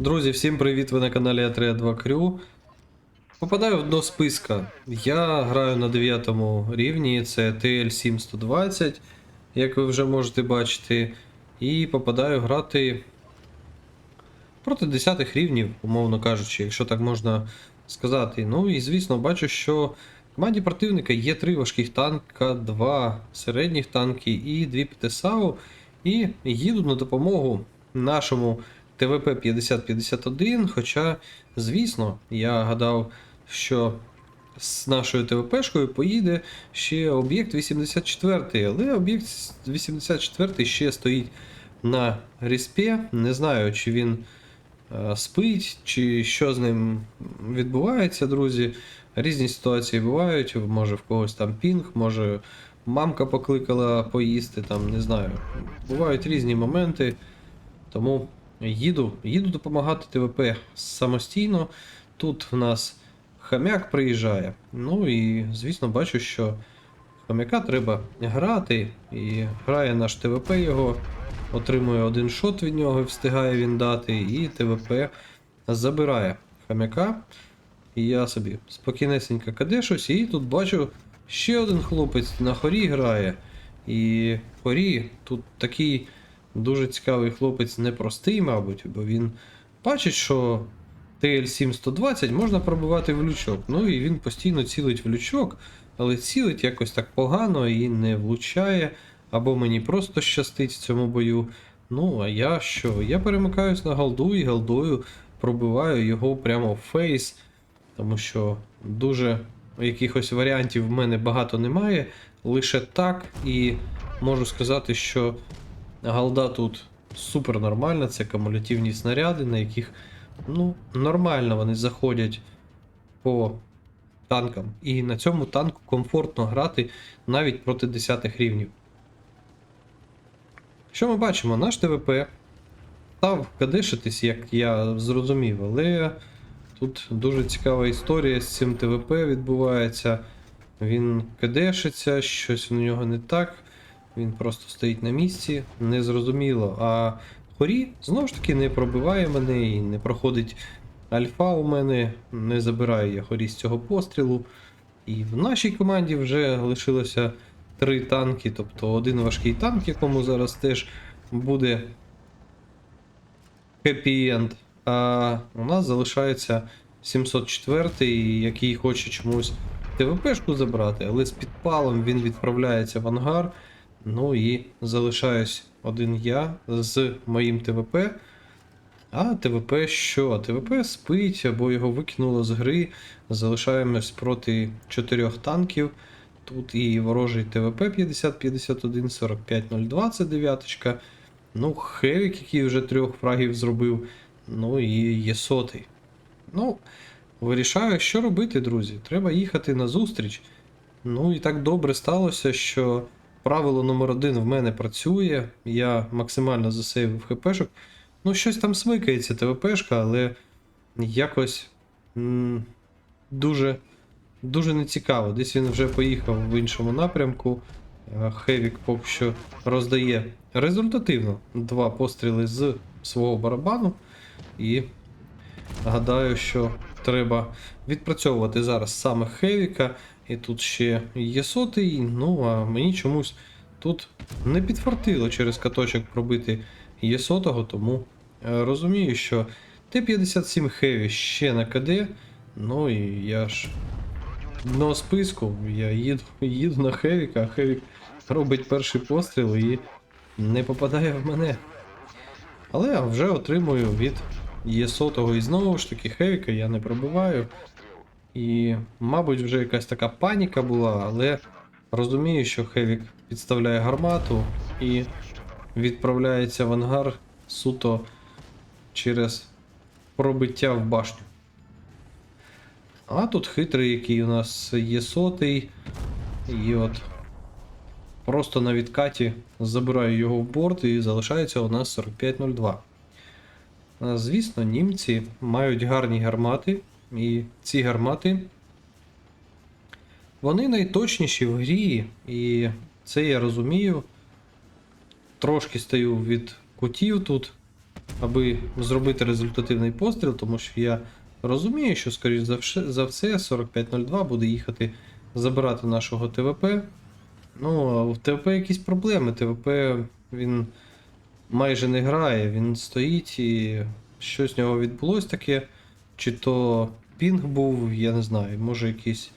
Друзі, всім привіт! Ви на каналі А3 2 Crew. Попадаю в дно списка. Я граю на 9 рівні, це TL7120, як ви вже можете бачити. І попадаю грати проти 10 рівнів, умовно кажучи, якщо так можна сказати. Ну і звісно, бачу, що в команді противника є 3 важких танка, 2 середніх танки і 2 ПТСАУ. І їду на допомогу нашому ТВП 5051. Хоча, звісно, я гадав, що з нашою ТВПшкою поїде ще об'єкт 84, але об'єкт 84 ще стоїть на респі. Не знаю, чи він е, спить, чи що з ним відбувається, друзі. Різні ситуації бувають. Може в когось там пінг, може мамка покликала поїсти, там не знаю. Бувають різні моменти. Тому їду, їду допомагати ТВП самостійно. Тут в нас хам'як приїжджає. Ну і звісно, бачу, що хам'яка треба грати. І грає наш ТВП його, отримує один шот від нього, встигає він дати, і ТВП забирає хам'яка. І я собі спокійнесенько кадешусь, і тут бачу ще один хлопець на хорі грає. І хорі тут такий дуже цікавий хлопець, непростий, мабуть, бо він бачить, що TL7120 можна пробивати в лючок. Ну і він постійно цілить в лючок, але цілить якось так погано і не влучає. Або мені просто щастить в цьому бою. Ну, а я що? Я перемикаюсь на голду і голдою пробиваю його прямо в фейс, тому що дуже якихось варіантів в мене багато немає. Лише так, і можу сказати, що Галда тут супер нормальна, це кумулятивні снаряди, на яких ну, нормально вони заходять по танкам. І на цьому танку комфортно грати навіть проти 10 рівнів. Що ми бачимо? Наш ТВП став кадишитись, як я зрозумів, але тут дуже цікава історія з цим ТВП відбувається. Він кадешиться, щось у нього не так. Він просто стоїть на місці, незрозуміло. А хорі знову ж таки не пробиває мене і не проходить альфа у мене, не забираю я хорі з цього пострілу. І в нашій команді вже лишилося три танки, тобто один важкий танк, якому зараз теж буде хеппі-енд. А у нас залишається 704, який хоче чомусь ТВПшку забрати, але з підпалом він відправляється в ангар. Ну і залишаюсь один я з моїм ТВП. А ТВП що? ТВП спить або його викинуло з гри. Залишаємось проти чотирьох танків. Тут і ворожий ТВП 5051, 4502 це дев'яточка. Ну, Хевік, який вже трьох фрагів зробив. Ну і є сотий. Ну, вирішаю, що робити, друзі. Треба їхати на зустріч. Ну і так добре сталося, що правило номер один в мене працює. Я максимально засейвив хпшок. Ну, щось там смикається ТВПшка, але якось м, дуже дуже нецікаво. Десь він вже поїхав в іншому напрямку. Е, Хевік поки що роздає результативно два постріли з свого барабану. І гадаю, що треба відпрацьовувати зараз саме Хевіка. І тут ще є сотий, ну а мені чомусь тут не підфартило через каточок пробити є сотого, тому е, розумію, що Т-57 Heavy ще на КД. Ну і я ж дно списку, я їду, їду на Хевіка, а Хевік робить перший постріл і не попадає в мене. Але вже отримую від є сотого і знову ж таки Хевіка я не пробиваю. І, мабуть, вже якась така паніка була, але розумію, що Хевік підставляє гармату і відправляється в ангар суто через пробиття в башню. А тут хитрий, який у нас є сотий. І от просто на відкаті забираю його в борт і залишається у нас 4502. А, Звісно, німці мають гарні гармати. І ці гармати. Вони найточніші в грі, і це я розумію. Трошки стою від кутів тут. аби зробити результативний постріл, тому що я розумію, що, скоріш за все, 4502 буде їхати забирати нашого ТВП. Ну, а в ТВП якісь проблеми. ТВП він майже не грає, він стоїть і щось з нього відбулось таке. Чи то пінг був, я не знаю, може якісь.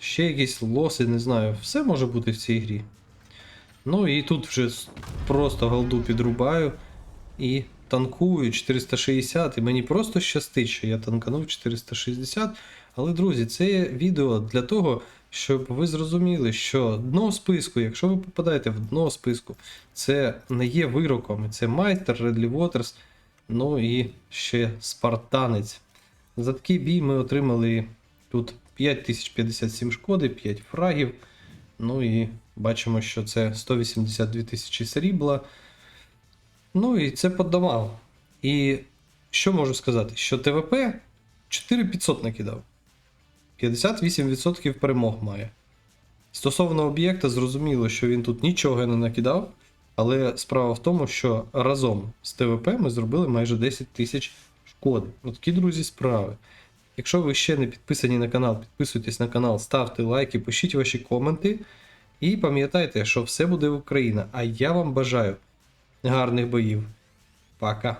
Ще якісь лоси, не знаю. Все може бути в цій грі. Ну і тут вже просто голду підрубаю і танкую 460. І мені просто щастить, що я танканув 460. Але, друзі, це відео для того, щоб ви зрозуміли, що дно списку, якщо ви попадаєте в дно списку, це не є вироком. Це майстер, Редлі Waters, ну і ще спартанець. За такий бій ми отримали тут 5057 шкоди, 5 фрагів. Ну і бачимо, що це 182 тисячі срібла. Ну і це по домам. І що можу сказати? Що ТВП 4500 накидав. 58% перемог має. Стосовно об'єкта, зрозуміло, що він тут нічого не накидав. Але справа в тому, що разом з ТВП ми зробили майже 10 тисяч шкоди. От такі, друзі, справи. Якщо ви ще не підписані на канал, підписуйтесь на канал, ставте лайки, пишіть ваші коменти. І пам'ятайте, що все буде Україна. А я вам бажаю гарних боїв. Пока.